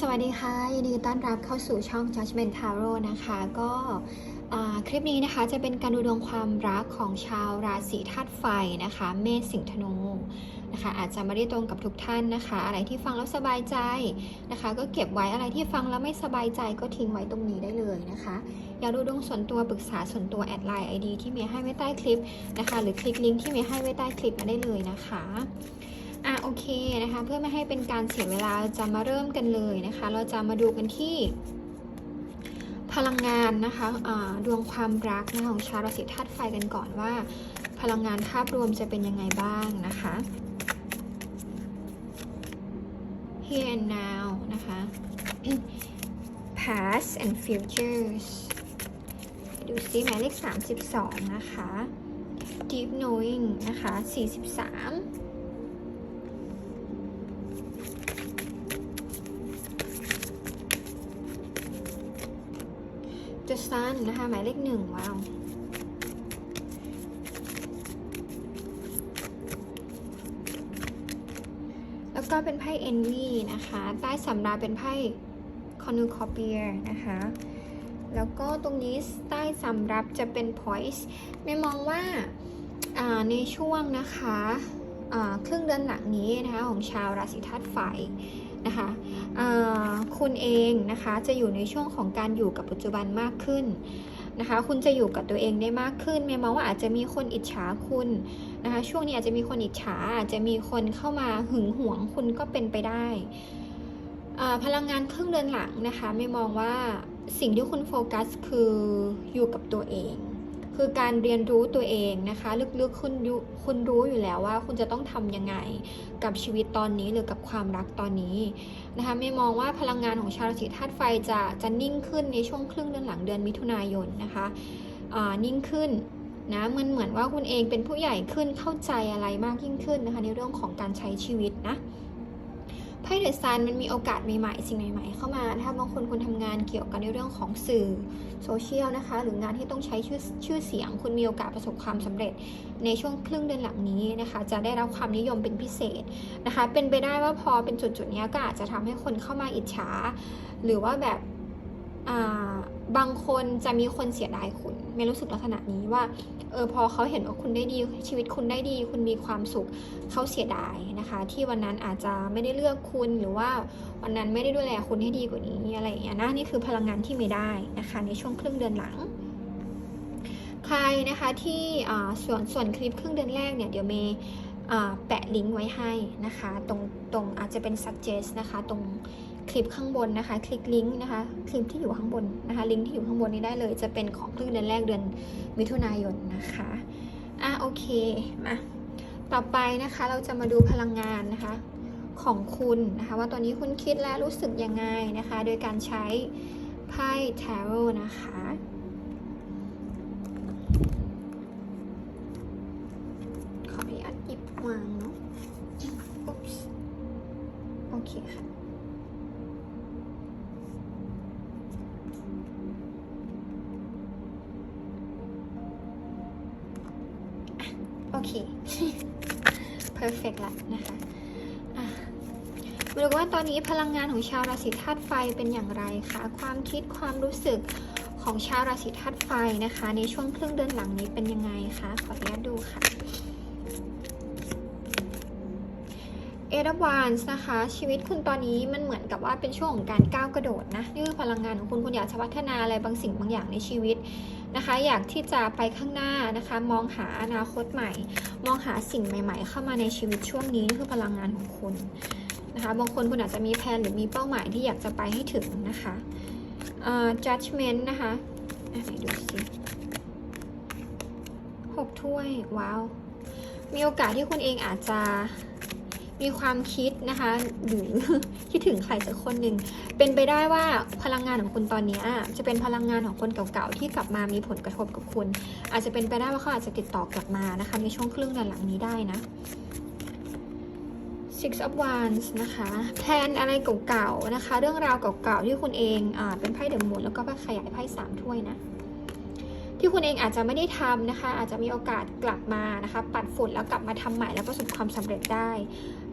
สวัสดีค่ะ ยินดีต้อนรับเข้าสู่ช่อง Judgment Tarot นะคะ ก็คลิปนี้นะคะจะเป็นการดูดวงความรักของชาวราศีธาตุไฟนะคะ เมษสิงห์ธนูนะคะ อาจจะไม่ได้ตรงกับทุกท่านนะคะ อะไรที่ฟังแล้วสบายใจนะคะ ก็เก็บไว้อะไรที่ฟังแล้วไม่สบายใจก็ทิ้งไว้ตรงนี้ได้เลยนะคะ อยากดูดวงส่วนตัวปรึกษาส่วนตัวแอดไลน์ ID ที่เมียให้ไว้ใต้คลิปนะคะ หรือคลิกลิงก์ที่เมียให้ไว้ใต้คลิปมาได้เลยนะคะ อะโอเคนะคะเพื่อไม่ให้เป็นการเสียเวลาจะมาเริ่มกันเลยนะคะ เราจะมาดูกันที่ พลังงานนะคะะดวงความรักนะของชาวราศีธาตุไฟกันก่อนว่า พลังงานภาพรวมจะเป็นยังไงบ้างนะคะ here and now นะคะ past and futures ดูซิหมายเลข 32 นะคะ deep knowing นะคะ 43 The Sun นะคะ หมายเลขหนึ่งว้าวแล้วก็เป็นไพ่ Envy นะคะ ใต้สำราเป็นไพ่ Cornucopia นะคะ แล้วก็ตรงนี้ใต้สำรับจะเป็น Poise ไม่มองว่าในช่วงนะคะครึ่งเดือนหลังนี้นะคะของชาวราศีธาตุไฟนะคะ คุณเองนะคะจะอยู่ในช่วงของการอยู่กับปัจจุบันมากขึ้นนะคะ คุณจะอยู่กับตัวเองได้มากขึ้นแม้มองว่าอาจจะมีคนอิจฉาคุณนะคะ ช่วงนี้อาจจะมีคนอิจฉาอาจจะมีคนเข้ามาหึงหวงคุณก็เป็นไปได้พลังงานครึ่งเดือนหลังนะคะ ไม่มองว่าสิ่งที่คุณโฟกัสคืออยู่กับตัวเอง คือการเรียนรู้ตัวเองนะคะ ลึกๆคุณคุณรู้อยู่แล้วว่า คุณจะต้องทำยังไงกับชีวิตตอนนี้หรือกับความรักตอนนี้นะคะไม่มองว่าพลังงานของชาวราศีธาตุไฟจะจะนิ่งขึ้นในช่วงครึ่งเดือนหลังเดือนมิถุนายนนะคะนิ่งขึ้นนะมันเหมือนว่าคุณเองเป็นผู้ใหญ่ขึ้นเข้าใจอะไรมากยิ่งขึ้นนะคะในเรื่องของการใช้ชีวิตนะ ไพ่เดอะซันมันมีโอกาสใหม่ๆ สิ่งใหม่ๆ เข้ามาถ้าบางคนคุณทำงานเกี่ยวกับในเรื่องของสื่อโซเชียลนะคะ หรืองานที่ต้องใช้ชื่อชื่อเสียง คุณมีโอกาสประสบความสำเร็จในช่วงครึ่งเดือนหลังนี้นะคะ จะได้รับความนิยมเป็นพิเศษนะคะ เป็นไปได้ว่าพอเป็นจุดๆนี้ก็อาจจะทำให้คนเข้ามาอิจฉา หรือว่าแบบ บางคนจะมีคนเสียดายคุณไม่รู้สึกลักษณะนี้ว่าเออพอเขาเห็นว่าคุณได้ดีชีวิตคุณได้ดี คุณมีความสุขเขาเสียดายนะคะ ที่วันนั้นอาจจะไม่ได้เลือกคุณหรือว่าวันนั้นไม่ได้ดูแลคุณให้ดีกว่านี้อะไรอย่างเงี้ยนะนี่คือพลังงานที่ไม่ได้นะคะ ในช่วงครึ่งเดือนหลัง ใครนะคะที่ส่วนส่วนคลิปครึ่งเดือนแรกเนี่ยเดี๋ยวเมย์แปะลิงก์ไว้ให้นะคะ ตรงตรงอาจจะเป็น suggest นะคะตรง คลิปข้างบนนะคะ คลิกลิงก์นะคะคลิปที่อยู่ข้างบนนะคะ ลิงก์ที่อยู่ข้างบนนี้ได้เลย จะเป็นของครึ่งเดือนแรกเดือนมิถุนายนนะคะอะโอเคมาต่อไปนะคะเราจะมาดูพลังงานนะคะของคุณนะคะ ว่าตอนนี้คุณคิดและรู้สึกยังไงนะคะ โดยการใช้ไพ่ทาโร่นะคะ มาดูว่าตอนนี้พลังงานของชาวราศีธาตุไฟเป็นอย่างไรคะความคิดความรู้สึกของชาวราศีธาตุไฟนะคะ ในช่วงครึ่งเดือนหลังนี้เป็นยังไงคะขออนุญาตดูค่ะเอราบานส์นะคะ ชีวิตคุณตอนนี้มันเหมือนกับว่าเป็นช่วงของการก้าวกระโดดนะนี่คือพลังงานของคุณคุณอยากจะพัฒนาอะไรบางสิ่งบางอย่างในชีวิตนะคะ อยากที่จะไปข้างหน้านะคะ มองหาอนาคตใหม่ มองหาสิ่งใหม่ ๆ เข้ามาในชีวิตช่วงนี้นี่คือพลังงานของคุณ นะคะ บางคนคุณอาจจะมีแผนหรือมีเป้าหมายที่อยากจะไปให้ถึงนะคะ uh, judgment นะคะไหนดูสิหกถ้วย ว้าว มีโอกาสที่คุณเองอาจจะมีความคิดนะคะ หรือคิดถึงใครสักคนหนึ่ง เป็นไปได้ว่าพลังงานของคุณตอนนี้จะเป็นพลังงานของคนเก่าๆที่กลับมามีผลกระทบกับคุณ อาจจะเป็นไปได้ว่าเขาอาจจะติดต่อกลับมานะคะ ในช่วงครึ่งเดือนหลังนี้ได้นะ Six of Wands นะคะแพลนอะไรเก่าๆนะคะ เรื่องราวเก่าๆที่คุณเองอเป็นไพ่เดอะมูนแล้วก็ไพ่ขยายไพ่สามถ้วยนะที่คุณเองอาจจะไม่ได้ทำนะคะ อาจจะมีโอกาสกลับมานะคะ ปัดฝุ่นแล้วกลับมาทำใหม่แล้วประสบความสำเร็จได้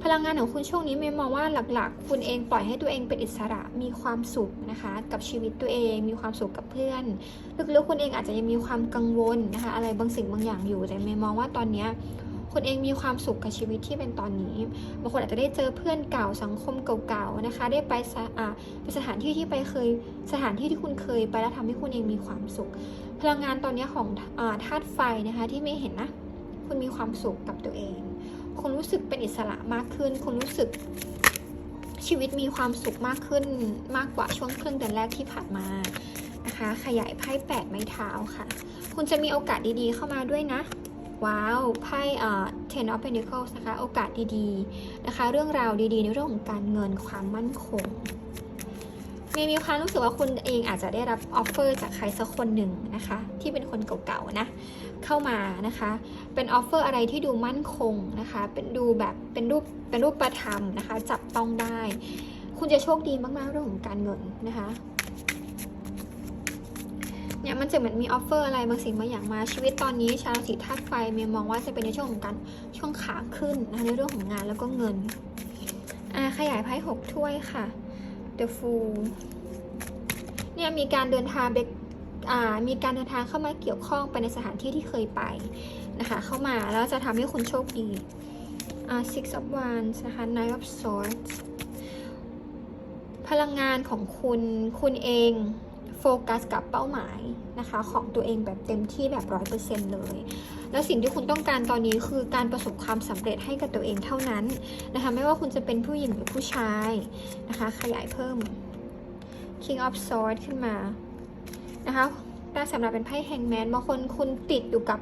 พลังงานของคุณช่วงนี้เมย์มองว่าหลักๆ คุณเองปล่อยให้ตัวเองเป็นอิสระมีความสุขนะคะ กับชีวิตตัวเอง มีความสุขกับเพื่อนลึกๆคุณเองอาจจะยังมีความกังวลนะคะ อะไรบางสิ่งบางอย่างอยู่แต่เมย์มองว่าตอนเนี้ย คุณเองมีความสุขกับชีวิตที่เป็นตอนนี้ บางคนอาจจะได้เจอเพื่อนเก่าสังคมเก่าๆนะคะ ได้ไปสะอาไปสถานที่ที่ไปเคยสถานที่ที่คุณเคยไปแล้วทำให้คุณเองมีความสุข พลังงานตอนนี้ของธาตุไฟนะคะที่ไม่เห็นนะ คุณมีความสุขกับตัวเอง คุณรู้สึกเป็นอิสระมากขึ้น คุณรู้สึกชีวิตมีความสุขมากขึ้นมากกว่าช่วงครึ่งเดือนแรกที่ผ่านมานะคะ ขยายไพ่แปดไม้เท้าค่ะ คุณจะมีโอกาสดีๆเข้ามาด้วยนะ ว้าวไพ่อ่า ten of pentacles นะคะโอกาสดีๆนะคะ เรื่องราวดีๆ ในเรื่องของการเงินความมั่นคงเมย์มีความรู้สึกว่าคุณเองอาจจะได้รับออฟเฟอร์จากใครสักคนหนึ่งนะคะ ที่เป็นคนเก่าๆนะ เข้ามานะคะ เป็นออฟเฟอร์อะไรที่ดูมั่นคงนะคะ เป็นดูแบบเป็นรูปเป็นรูปประธรรมนะคะ จับต้องได้ คุณจะโชคดีมากๆเรื่องของการเงินนะคะ เนี่ยมันจะเหมือนมีออฟเฟอร์อะไรบางสิ่งบางอย่างมาชีวิตตอนนี้ชาวราศีธาตุไฟเมย์มองว่าจะเป็นในช่วงของการช่วงขาขึ้นนะคะในเรื่องของงานแล้วก็เงินอ่าขยายไพ่หกถ้วยค่ะ The Fool เนี่ยมีการเดินทางไปอ่ามีการเดินทางเข้ามาเกี่ยวข้องไปในสถานที่ที่เคยไปนะคะเข้ามาแล้วจะทำให้คุณโชคดีอ่า Six of Wands นะคะ Nine of Swords พลังงานของคุณคุณเอง โฟกัสกับเป้าหมายนะคะของตัวเองแบบเต็มที่แบบร้อยเปอร์เซ็นต์เลย แล้วสิ่งที่คุณต้องการตอนนี้คือการประสบความสำเร็จให้กับตัวเองเท่านั้นนะคะไม่ว่าคุณจะเป็นผู้หญิงหรือผู้ชายนะคะ ขยายเพิ่ม King of Swords ขึ้นมานะคะได้สำหรับเป็นไพ่แฮงแมนบางคนคุณติดอยู่กับ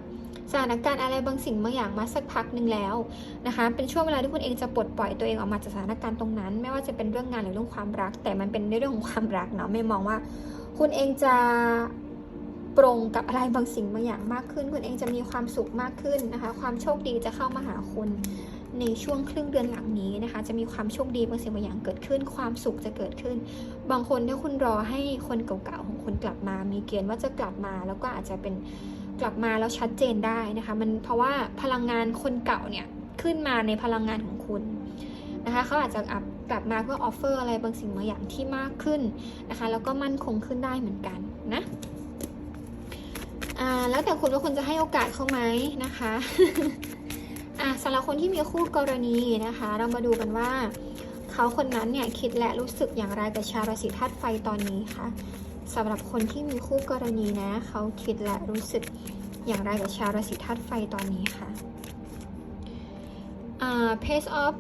สถานการณ์อะไรบางสิ่งบางอย่างมาสักพักหนึ่งแล้วนะคะ เป็นช่วงเวลาที่คุณเองจะปลดปล่อยตัวเองออกมาจากสถานการณ์ตรงนั้น ไม่ว่าจะเป็นเรื่องงานหรือเรื่องความรัก แต่มันเป็นในเรื่องของความรักเนาะไม่มองว่า คุณเองจะปรงกับอะไรบางสิ่งบางอย่างมากขึ้น คุณเองจะมีความสุขมากขึ้นนะคะ ความโชคดีจะเข้ามาหาคุณในช่วงครึ่งเดือนหลังนี้นะคะ จะมีความโชคดีบางสิ่งบางอย่างเกิดขึ้น ความสุขจะเกิดขึ้น บางคนถ้าคุณรอให้คนเก่าๆของคุณกลับมา มีเกณฑ์ว่าจะกลับมา แล้วก็อาจจะเป็นกลับมาแล้วชัดเจนได้นะคะ มันเพราะว่าพลังงานคนเก่าเนี่ยขึ้นมาในพลังงานของคุณ นะคะเขาอาจจะกลับมาเพื่อออฟเฟอร์อะไรบางสิ่งบางอย่างที่มากขึ้นนะคะ แล้วก็มั่นคงขึ้นได้เหมือนกันนะแล้วแต่คุณว่าคุณจะให้โอกาสเขาไหมนะคะอะสำหรับคนที่มีคู่กรณีนะคะ เรามาดูกันว่า เขาคนนั้นเนี่ยคิดและรู้สึกอย่างไรกับชาวราศีธาตุไฟตอนนี้คะสำหรับคนที่มีคู่กรณีนะ เขาคิดและรู้สึกอย่างไรกับชาวราศีธาตุไฟตอนนี้คะอ่า Page of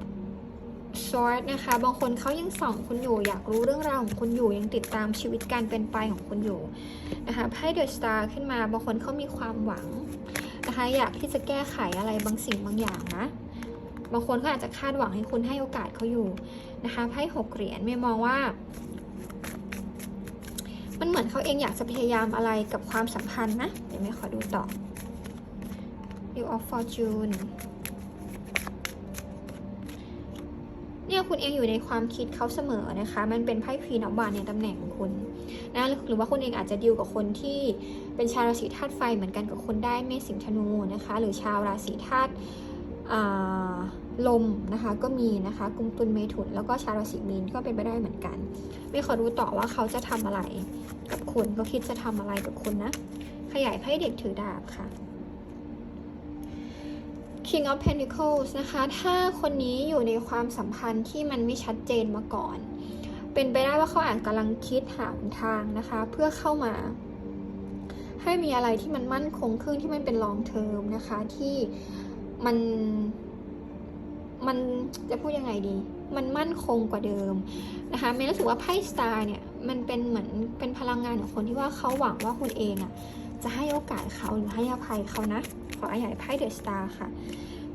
Sword นะคะ บางคนเขายังส่องคุณอยู่ อยากรู้เรื่องราวของคุณอยู่ ยังติดตามชีวิตการเป็นไปของคุณอยู่นะคะไพ่ The Star ขึ้นมา บางคนเขามีความหวังนะคะ อยากที่จะแก้ไขอะไรบางสิ่งบางอย่างนะ บางคนเขาอาจจะคาดหวังให้คุณให้โอกาสเขาอยู่นะคะไพ่หกเหรียญไม่มองว่า มันเหมือนเขาเองอยากจะพยายามอะไรกับความสัมพันธ์นะ เดี๋ยวไม่ขอดูต่อ You of Fortune เนี่ย คุณเองอยู่ในความคิดเขาเสมอนะคะ มันเป็นไพ่ควีนอบบานในตำแหน่งของคุณนะหรือว่าคุณเองอาจจะดีลกับคนที่เป็นชาวราศีธาตุไฟเหมือนกันกับคุณได้เมษสิงห์ธนูนะคะ หรือชาวราศีธาตุลมนะคะก็มีนะคะกุมตุลเมถุนแล้วก็ชาวราศีมีนก็เป็นไปได้เหมือนกัน ไม่ขอรู้ต่อว่าเขาจะทำอะไรกับคุณเขาคิดจะทำอะไรกับคุณนะ ขยายไพ่เด็กถือดาบค่ะ King of Pentacles นะคะ ถ้าคนนี้อยู่ในความสัมพันธ์ที่มันไม่ชัดเจนมาก่อน เป็นไปได้ว่าเขาอาจกำลังคิดหาทางนะคะ เพื่อเข้ามา ให้มีอะไรที่มันมั่นคงขึ้นที่มันเป็น long term นะคะ ที่มันมันจะพูดยังไงดี มันมั่นคงกว่าเดิมนะคะเมย์รู้สึกว่าไพ่สตาร์เนี่ย มันเป็นเหมือนเป็นพลังงานของคนที่ว่าเขาหวังว่าคุณเองอะ่ะ จะให้โอกาสเขาหรือให้อภัยเขานะ ขอขยายไพ่เดอะสตาร์ค่ะ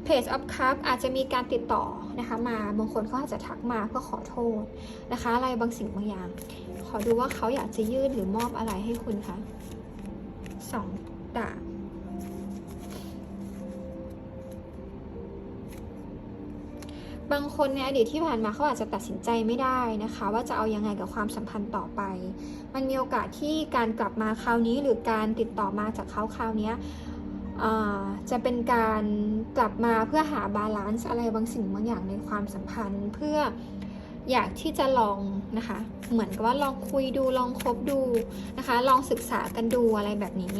Page of Cup อาจจะมีการติดต่อนะคะมาบางคนเขาอาจจะทักมาเพื่อขอโทษนะคะ อะไรบางสิ่งบางอย่าง ขอดูว่าเขาอยากจะยื่นหรือมอบอะไรให้คุณคะสองดาบ บางคนในอดีตที่ผ่านมาเขาอาจจะตัดสินใจไม่ได้นะคะ ว่าจะเอายังไงกับความสัมพันธ์ต่อไป มันมีโอกาสที่การกลับมาคราวนี้หรือการติดต่อมาจากเขาคราวนี้จะเป็นการกลับมาเพื่อหาบาลานซ์อะไรบางสิ่งบางอย่างในความสัมพันธ์ เพื่ออยากที่จะลองนะคะ เหมือนกับว่าลองคุยดูลองคบดูนะคะ ลองศึกษากันดูอะไรแบบนี้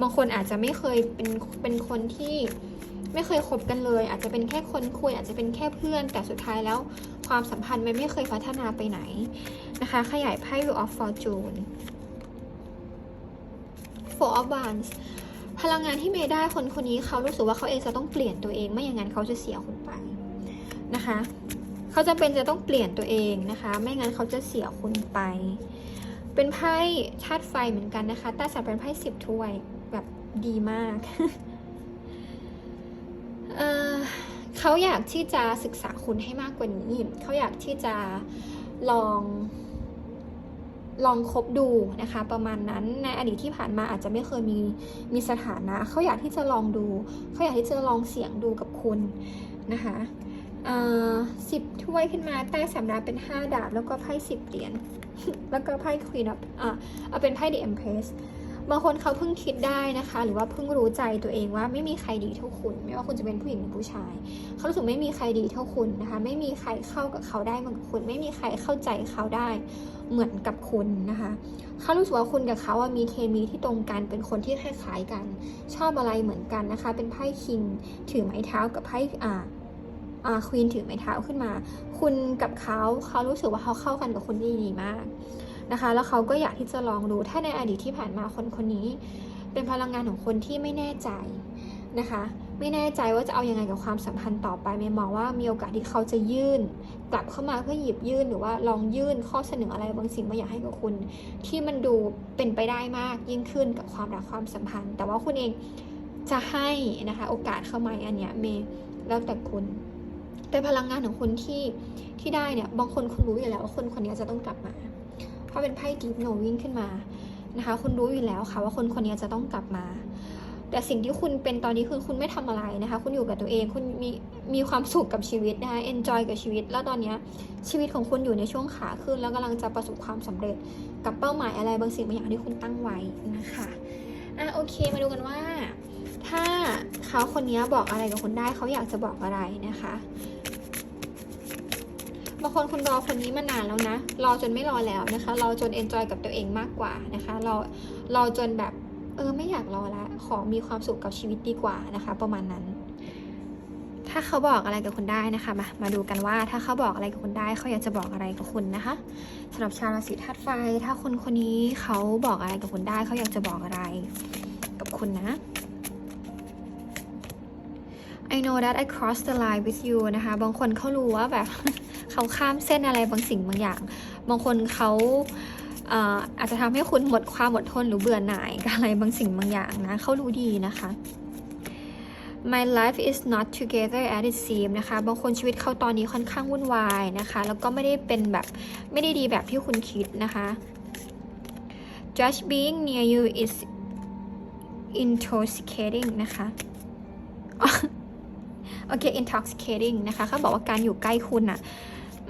บางคนอาจจะไม่เคยเป็นเป็นคนที่ ไม่เคยคบกันเลย อาจจะเป็นแค่คนคุย อาจจะเป็นแค่เพื่อน แต่สุดท้ายแล้วความสัมพันธ์มันไม่เคยพัฒนาไปไหนนะคะ ขยายไพ่ Wheel of Fortune Four of Wands พลังงานที่เมย์ได้คนคนนี้เขารู้สึกว่าเขาเองจะต้องเปลี่ยนตัวเอง ไม่อย่างนั้นเขาจะเสียคุณไปนะคะ เขาจะเป็นจะต้องเปลี่ยนตัวเองนะคะ ไม่งั้นเขาจะเสียคุณไป เป็นไพ่ธาตุไฟเหมือนกันนะคะแต่สับเป็นไพ่สิบถ้วยแบบดีมาก เขาอยากที่จะศึกษาคุณให้มากกว่านี้ เขาอยากที่จะลองลองคบดูนะคะ ประมาณนั้นในอดีตที่ผ่านมาอาจจะไม่เคยมีมีสถานะ เขาอยากที่จะลองดู เขาอยากที่จะลองเสี่ยงดูกับคุณนะคะสิบถ้วยขึ้นมาใต้สำรับเป็นห้าดาบ แล้วก็ไพ่สิบเหรียญแล้วก็ไพ่ Queen of อ่าเอาเป็นไพ่ The Empress บางคนเขาเพิ่งคิดได้นะคะ หรือว่าเพิ่งรู้ใจตัวเองว่าไม่มีใครดีเท่าคุณ ไม่ว่าคุณจะเป็นผู้หญิงหรือผู้ชาย เขารู้สึกไม่มีใครดีเท่าคุณนะคะ ไม่มีใครเข้ากับเขาได้เหมือนคุณ ไม่มีใครเข้าใจเขาได้เหมือนกับคุณนะคะ เขารู้สึกว่าคุณกับเขาอะมีเคมีที่ตรงกัน เป็นคนที่คล้ายๆกัน ชอบอะไรเหมือนกันนะคะ เป็นไพ่คิง ถือไม้เท้ากับไพ่อ่าอ่าควีนถือไม้เท้าขึ้นมา คุณกับเขาเขารู้สึกว่าเขาเข้ากันกับคุณได้ดีมาก นะคะ แล้วเขาก็อยากที่จะลองดูถ้าในอดีตที่ผ่านมาคนคนนี้ เป็นพลังงานของคนที่ไม่แน่ใจนะคะ ไม่แน่ใจว่าจะเอาอยังไงกับความสัมพันธ์ต่อไปไม่มองว่ามีโอกาสที่เขาจะยื่น กลับเข้ามาเพื่อหยิบยื่นหรือว่าลองยื่นข้อเสนออะไรบางสิ่งบางอย่างให้กับคุณ ที่มันดูเป็นไปได้มากยิ่งขึ้นกับความรักความสัมพันธ์ แต่ว่าคุณเองจะให้นะคะโอกาสเข้ามาอันเนี้ยเมย์แล้วแต่คุณเป็นพลังงานของคุณที่ที่ได้เนี่ยบางคนคุณรู้อยู่แล้วว่าคนคนนี้จะต้องกลับมา เพราเป็นไพ่ deep knowing ขึ้นมานะคะ คุณรู้อยู่แล้วค่ะว่าคนคนนี้จะต้องกลับมา แต่สิ่งที่คุณเป็นตอนนี้คือคุณไม่ทำอะไรนะคะ คุณอยู่กับตัวเอง คุณมีมีความสุขกับชีวิตนะคะ enjoy กับชีวิต แล้วตอนนี้ชีวิตของคุณอยู่ในช่วงขาขึ้น แล้วกำลังจะประสบความสำเร็จกับเป้าหมายอะไรบางสิ่งบางอย่างที่คุณตั้งไว้นะคะอะโอเคมาดูกันว่า ถ้าเขาคนนี้บอกอะไรกับคุณได้เขาอยากจะบอกอะไรนะคะ คนคุณรอคนนี้มานานแล้วนะ รอจนไม่รอแล้วนะคะ รอจน enjoy กับตัวเองมากกว่านะคะ รอรอจนแบบเออไม่อยากรอละ ขอมีความสุขกับชีวิตดีกว่านะคะ ประมาณนั้น ถ้าเขาบอกอะไรกับคุณได้นะคะ มา มาดูกันว่าถ้าเขาบอกอะไรกับคุณได้ เขาอยากจะบอกอะไรกับคุณนะคะสำหรับชาวราศีธาตุไฟ ถ้าคนคนนี้เขาบอกอะไรกับคุณได้ เขาอยากจะบอกอะไรกับคุณนะ I know that I crossed the line with you นะคะ บางคนเขารู้ว่าแบบ เขาข้ามเส้นอะไรบางสิ่งบางอย่าง บางคนเขาอาอาจจะทำให้คุณหมดความอดทนหรือเบื่อหน่ายกับอะไรบางสิ่งบางอย่างนะเขารู้ดีนะคะ My life is not together as it seems นะคะ บางคนชีวิตเขาตอนนี้ค่อนข้างวุ่นวายนะคะ แล้วก็ไม่ได้เป็นแบบไม่ได้ดีแบบที่คุณคิดนะคะ Just being near you is intoxicating นะคะโอเค intoxicating นะคะเขาบอกว่าการอยู่ใกล้คุณอะ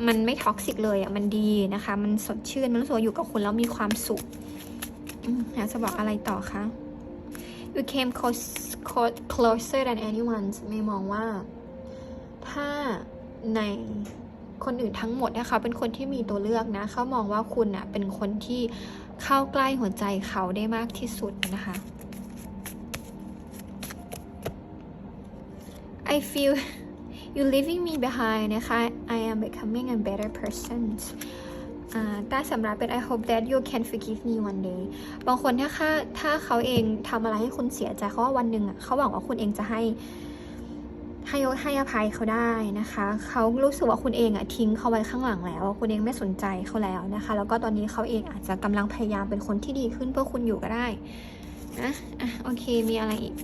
มันไม่ท็อกซิกเลยอะมันดีนะคะ มันสดชื่นมันรู้สึกว่าอยู่กับคุณแล้วมีความสุขอยากจะบอกอะไรต่อคะ you came close, closer than anyone ไม่มองว่า ถ้าในคนอื่นทั้งหมดนะคะเป็นคนที่มีตัวเลือกนะ เขามองว่าคุณอะเป็นคนที่เข้าใกล้หัวใจเขาได้มากที่สุดนะคะ I feel you leaving me behind นะคะ I am becoming a better person อ่าแต่สำหรับเป็น I hope that you can forgive me one day บางคนถ้าค่าถ้าเขาเองทำอะไรให้คุณเสียใจเขาว่าวันหนึ่งอะเขาหวังว่าคุณเองจะให้ให้ให้อภัยเขาได้นะคะ เขารู้สึกว่าคุณเองอะทิ้งเขาไว้ข้างหลังแล้ว คุณเองไม่สนใจเขาแล้วนะคะ แล้วก็ตอนนี้เขาเองอาจจะกำลังพยายามเป็นคนที่ดีขึ้นเพื่อคุณอยู่ก็ได้นะอะโอเคมีอะไรอีก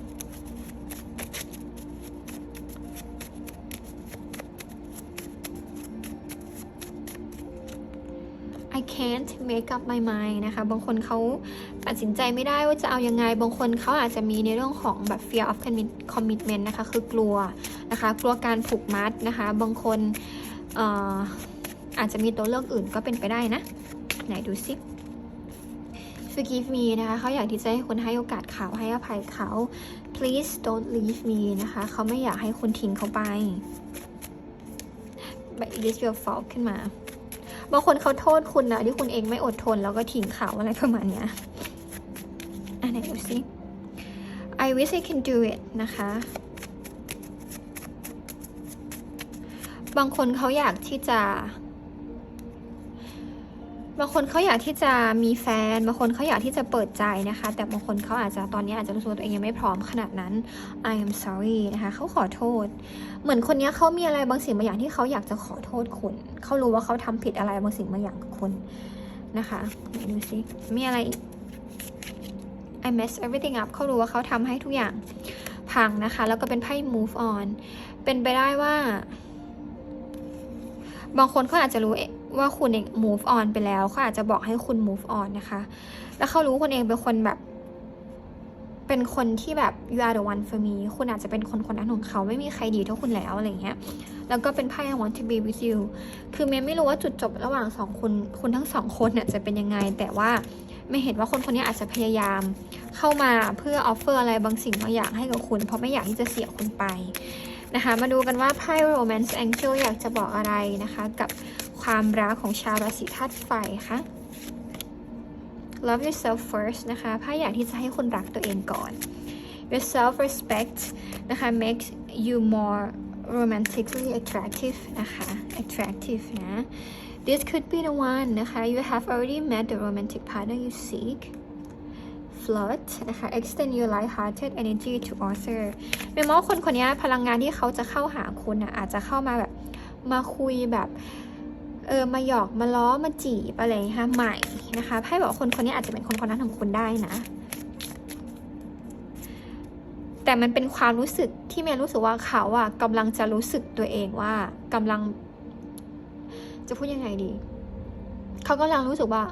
can't make up my mind นะคะ บางคนเขาตัดสินใจไม่ได้ว่าจะเอายังไง บางคนเขาอาจจะมีในเรื่องของแบบ fear of commitment นะคะ คือกลัวนะคะ กลัวการผูกมัดนะคะ บางคนอ่ออาจจะมีตัวเลือกอื่นก็เป็นไปได้นะ ไหนดูซิ forgive me นะคะเขาอยากที่จะให้คุณให้โอกาสเขาให้อภัยเขา please don't leave me นะคะเขาไม่อยากให้คุณทิ้งเขาไป but it is your fault ขึ้นมา บางคนเขาโทษคุณนะที่คุณเองไม่อดทนแล้วก็ทิ้งเขาอะไรประมาณเนี้ยอันไหนดูซิ I wish I can do it นะคะ บางคนเขาอยากที่จะ บางคนเขาอยากที่จะมีแฟน บางคนเขาอยากที่จะเปิดใจนะคะ แต่บางคนเขาอาจจะตอนนี้อาจจะรู้สึกว่าตัวเองยังไม่พร้อมขนาดนั้น I am sorry นะคะเขาขอโทษ เหมือนคนนี้เขามีอะไรบางสิ่งบางอย่างที่เขาอยากจะขอโทษคุณเขารู้ว่าเขาทำผิดอะไรบางสิ่งบางอย่างกับคุณนะคะดูสิมีอะไร I mess everything up เขารู้ว่าเขาทำให้ทุกอย่างพังนะคะ แล้วก็เป็นไพ่ move on เป็นไปได้ว่า บางคนเขาอาจจะรู้ ว่าคุณเอง move on ไปแล้วเขาอาจจะบอกให้คุณ move on นะคะ แล้วเขารู้คุณเองเป็นคนแบบ เป็นคนที่แบบ you are the one for me คุณอาจจะเป็นคนคนนั้นของเขาไม่มีใครดีเท่าคุณแล้วอะไรเงี้ย แล้วก็เป็นไพ่ I want to be with you คือเมย์ไม่รู้ว่าจุดจบระหว่างสองคนคุณทั้งสองคนเนี่ยจะเป็นยังไง แต่ว่าไม่เห็นว่าคนคนนี้อาจจะพยายามเข้ามาเพื่อออฟเฟอร์อะไรบางสิ่งบางอย่างให้กับคุณ เพราะไม่อยากที่จะเสียคุณไปนะคะ มาดูกันว่าไพ่ Romance Angel อยากจะบอกอะไรนะคะ กับ ความรักของชาวราศีธาตุไฟคะ Love yourself first นะคะไพ่อยากที่จะให้คุณรักตัวเองก่อน Your self respect นะคะ makes you more romantically attractive นะคะ attractive นะ This could be the one นะคะ You have already met the romantic partner you seek flirt นะคะ extend your light-hearted energy to author เมมว่าคนคนนี้พลังงานที่เขาจะเข้าหาคุณนะอาจจะเข้ามาแบบมาคุยแบบ เออมาหยอกมาล้อมาจีบอะไรอย่างเงี้ยค่ะใหม่นะคะไพ่บอกคนคนนี้อาจจะเป็นคนคนนั้นของคุณได้นะ แต่มันเป็นความรู้สึกที่เมย์รู้สึกว่าเขาอะกำลังจะรู้สึกตัวเองว่ากำลัง จะพูดยังไงดี เขากำลังรู้สึกว่า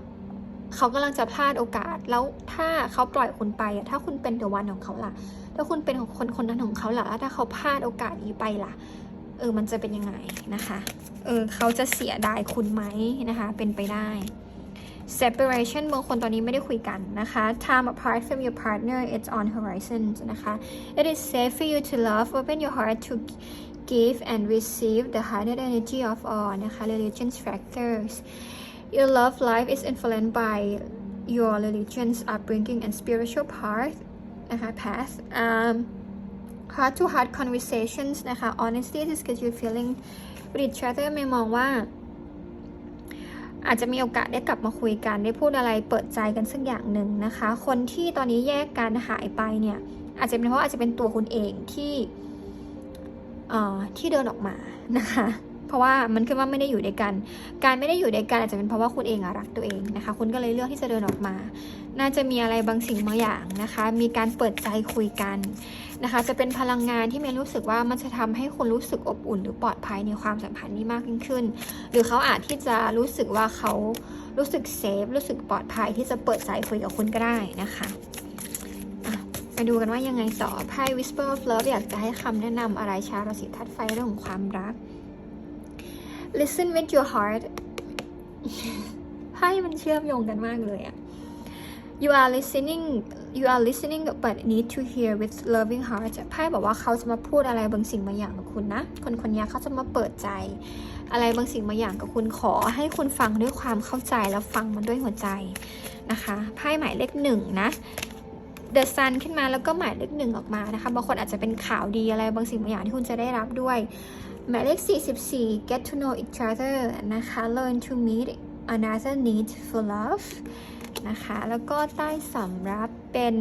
เขากำลังจะพลาดโอกาส แล้วถ้าเขาปล่อยคุณไปอะถ้าคุณเป็นเดอะวันของเขาล่ะ ถ้าคุณเป็นของคนคนนั้นของเขาล่ะ แล้วถ้าเขาพลาดโอกาสนี้ไปล่ะ เออมันจะเป็นยังไงนะคะเออเขาจะเสียดายคุณไหมนะคะ เป็นไปได้ separation บางคนตอนนี้ไม่ได้คุยกันนะคะ time apart from your partner it's on horizon นะคะ it is safe for you to love open your heart to give and receive the heightened energy of all นะคะ religion's factors your love life is influenced by your religion's upbringing and spiritual path นะคะ path um, heart to heart conversations นะคะ honesty is because you're feeling with each other ไม่มองว่า อาจจะมีโอกาสได้กลับมาคุยกัน ได้พูดอะไรเปิดใจกันสักอย่างหนึ่งนะคะ คนที่ตอนนี้แยกกันหายไปเนี่ย อาจจะเป็นเพราะอาจจะเป็นตัวคุณเองที่เอ่อที่เดินออกมานะคะ เพราะว่ามันคือว่าไม่ได้อยู่ด้วยกัน การไม่ได้อยู่ด้วยกันอาจจะเป็นเพราะว่าคุณเองอรักตัวเองนะคะ คุณก็เลยเลือกที่จะเดินออกมา น่าจะมีอะไรบางสิ่งบางอย่างนะคะ มีการเปิดใจคุยกันนะคะ จะเป็นพลังงานที่เมย์รู้สึกว่ามันจะทำให้คุณรู้สึกอบอุ่น หรือปลอดภัยในความสัมพันธ์นี้มากยิ่งขึ้น หรือเขาอาจที่จะรู้สึกว่าเขารู้สึกเซฟรู้สึกปลอดภัยที่จะเปิดใจคุยกับคุณก็ได้นะคะมาดูกันว่ายังไงต่อไพ่ Whisper of Love อยากจะให้คำแนะนำอะไรชาวราศีธาตุไฟเรื่องของความรัก Listen with your heart ไพ่มันเชื่อมโยงกันมากเลยอะ you are listening you are listening but need to hear with loving heart ไพ่บอกว่าเขาจะมาพูดอะไรบางสิ่งบางอย่างกับคุณนะ คนคนนี้เขาจะมาเปิดใจ อะไรบางสิ่งบางอย่างกับคุณขอ ให้คุณฟังด้วยความเข้าใจแล้วฟังมันด้วยหัวใจนะคะไพ่หมายเลขหนึ่งนะ The Sun ขึ้นมาแล้วก็หมายเลขหนึ่งออกมานะคะบางคนอาจจะเป็นข่าวดีอะไรบางสิ่งบางอย่างที่คุณจะได้รับด้วย หมายเลข 44 get to know each other นะคะ learn to meet another need for love นะคะ แล้วก็ใต้สำรับเป็น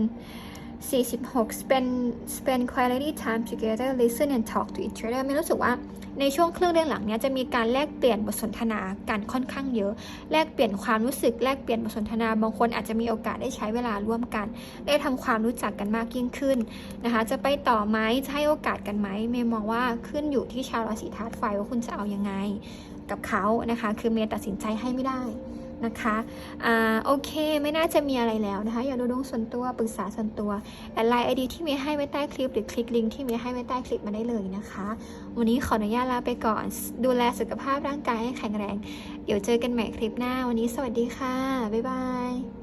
46 spend spend quality time together listen and talk to each other ไม่รู้สึกว่าในช่วงครึ่งเดือนหลังเนี้ยจะมีการแลกเปลี่ยนบทสนทนากันค่อนข้างเยอะ แลกเปลี่ยนความรู้สึกแลกเปลี่ยนบทสนทนา บางคนอาจจะมีโอกาสได้ใช้เวลาร่วมกัน ได้ทำความรู้จักกันมากยิ่งขึ้นนะคะ จะไปต่อไหมจะให้โอกาสกันไหมเมย์มองว่าขึ้นอยู่ที่ชาวราศีธาตุไฟว่าคุณจะเอายังไง กับเขานะคะ คือเมย์ตัดสินใจให้ไม่ได้ นะคะอ่าโอเคไม่น่าจะมีอะไรแล้วนะคะ อยากดูดวงส่วนตัวปรึกษาส่วนตัวแอดไลน์ไอดีที่มีให้ไว้ใต้คลิปหรือคลิกลิงก์ที่มีให้ไว้ใต้คลิปมาได้เลยนะคะ วันนี้ขออนุญาตลาไปก่อน ดูแลสุขภาพร่างกายให้แข็งแรง เดี๋ยวเจอกันใหม่คลิปหน้า วันนี้สวัสดีค่ะ บ๊ายบาย